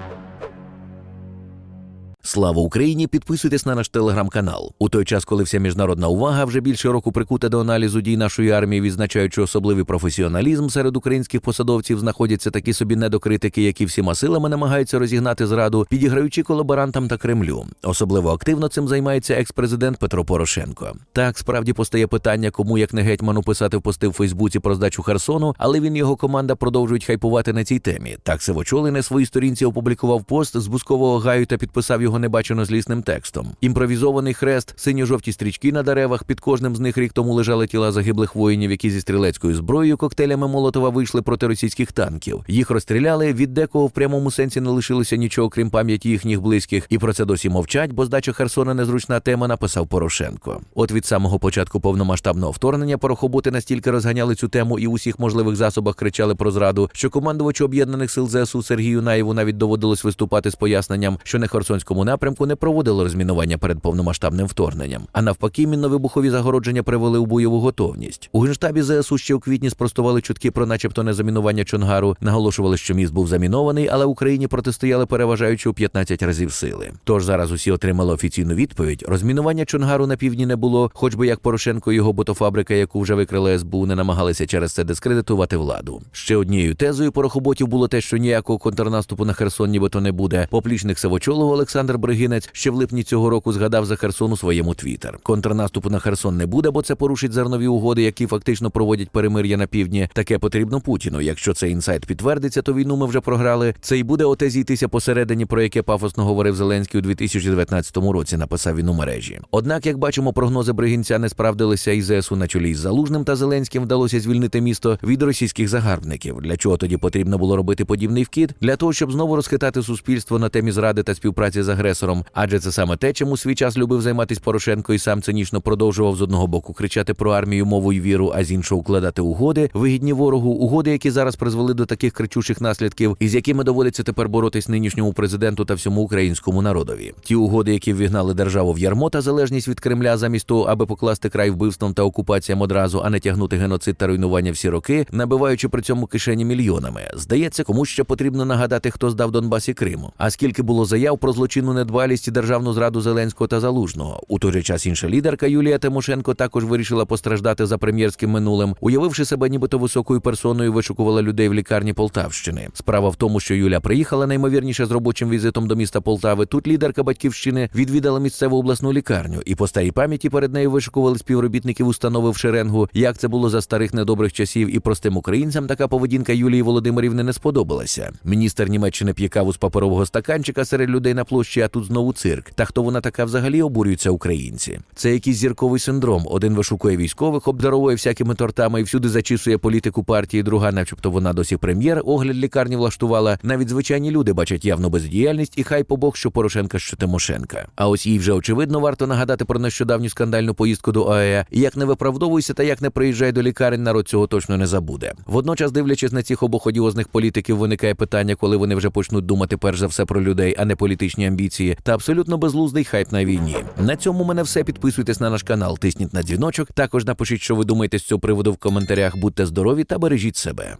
Thank you. Слава Україні! Підписуйтесь на наш телеграм-канал. У той час, коли вся міжнародна увага вже більше року прикута до аналізу дій нашої армії, відзначаючи особливий професіоналізм серед українських посадовців, знаходяться такі собі недокритики, які всіма силами намагаються розігнати зраду, підіграючи колаборантам та Кремлю. Особливо активно цим займається екс-президент Петро Порошенко. Так справді постає питання, кому як не гетьману писати в пости в Фейсбуці про здачу Херсону, але він і його команда продовжують хайпувати на цій темі. Так Сивочолий на своїй сторінці опублікував пост з бускового гаю та підписав його небачено злісним текстом. Імпровізований хрест, синьо-жовті стрічки на деревах. Під кожним з них рік тому лежали тіла загиблих воїнів, які зі стрілецькою зброєю коктейлями Молотова вийшли проти російських танків. Їх розстріляли. Від декого в прямому сенсі не лишилося нічого, крім пам'яті їхніх близьких. І про це досі мовчать, бо здача Херсона незручна тема, написав Порошенко. От від самого початку повномасштабного вторгнення порохоботи настільки розганяли цю тему і у всіх можливих засобах кричали про зраду, що командувачу об'єднаних сил ЗСУ Сергію Наєву навіть доводилось виступати з поясненням, що на Херсонському напрямку не проводило розмінування перед повномасштабним вторгненням. А навпаки, мінно-вибухові загородження привели у бойову готовність. У генштабі ЗСУ ще у квітні спростували чутки про, начебто, незамінування Чонгару, наголошували, що міст був замінований, але Україні протистояли переважаючи у 15 разів сили. Тож зараз усі отримали офіційну відповідь: розмінування Чонгару на півдні не було, хоч би як Порошенко і його ботофабрика, яку вже викрили СБУ, не намагалися через це дискредитувати владу. Ще однією тезою порохоботів було те, що ніякого контрнаступу на Херсон нібито не буде. Поплічник Савочолого Олександр Бригинець ще в липні цього року згадав за Херсон у своєму твіттер. Контрнаступу на Херсон не буде, бо це порушить зернові угоди, які фактично проводять перемир'я на півдні. Таке потрібно Путіну. Якщо цей інсайт підтвердиться, то війну ми вже програли. Це й буде оте зійтися посередині, про яке пафосно говорив Зеленський у 2019 році. Написав він у мережі. Однак, як бачимо, прогнози Бригінця не справдилися і ЗСУ на чолі з Залужним та Зеленським вдалося звільнити місто від російських загарбників. Для чого тоді потрібно було робити подібний вкид? Для того, щоб знову розхитати суспільство на темі зради та співпраці з агресором. Адже це саме те, чим у свій час любив займатися Порошенко і сам цинічно продовжував з одного боку кричати про армію, мову і віру, а з іншого укладати угоди, вигідні ворогу, угоди, які зараз призвели до таких кричучих наслідків, із якими доводиться тепер боротись нинішньому президенту та всьому українському народові. Ті угоди, які ввігнали державу в ярмо та залежність від Кремля, замість того, аби покласти край вбивствам та окупаціям одразу, а не тягнути геноцид та руйнування всі роки, набиваючи при цьому кишені мільйонами. Здається, комусь ще потрібно нагадати, хто здав Донбас і Криму. А скільки було заяв про злочинну недбалість і державну зраду Зеленського та Залужного. У той же час інша лідерка Юлія Тимошенко також вирішила постраждати за прем'єрським минулим, уявивши себе нібито високою персоною, вишукувала людей в лікарні Полтавщини. Справа в тому, що Юля приїхала наймовірніше з робочим візитом до міста Полтави. Тут лідерка батьківщини відвідала місцеву обласну лікарню, і по старій пам'яті перед нею вишукували співробітників установи в шеренгу. Як це було за старих недобрих часів, і простим українцям така поведінка Юлії Володимирівни не сподобалася. Міністр Німеччини п'є каву з паперового стаканчика серед людей на площі, а тут знову цирк. Та хто вона така взагалі обурюються українці? Це якийсь зірковий синдром. Один вишукує військових, обдаровує всякими тортами і всюди зачісує політику партії. Друга, начебто, вона досі прем'єр. Огляд лікарні влаштувала. Навіть звичайні люди бачать явну бездіяльність і хай побог, що Порошенка, що Тимошенка. А ось їй вже очевидно варто нагадати про нещодавню скандальну поїздку до ОАЕ. Як не виправдовуйся та як не приїжджай до лікарень, народ цього точно не забуде. Водночас, дивлячись на цих обох одіозних політиків, виникає питання, коли вони вже почнуть думати перш за все про людей, а не політичні амбіції, та абсолютно безлуздий хайп на війні. На цьому мене все. Підписуйтесь на наш канал, тисніть на дзвіночок. Також напишіть, що ви думаєте з цього приводу в коментарях. Будьте здорові та бережіть себе.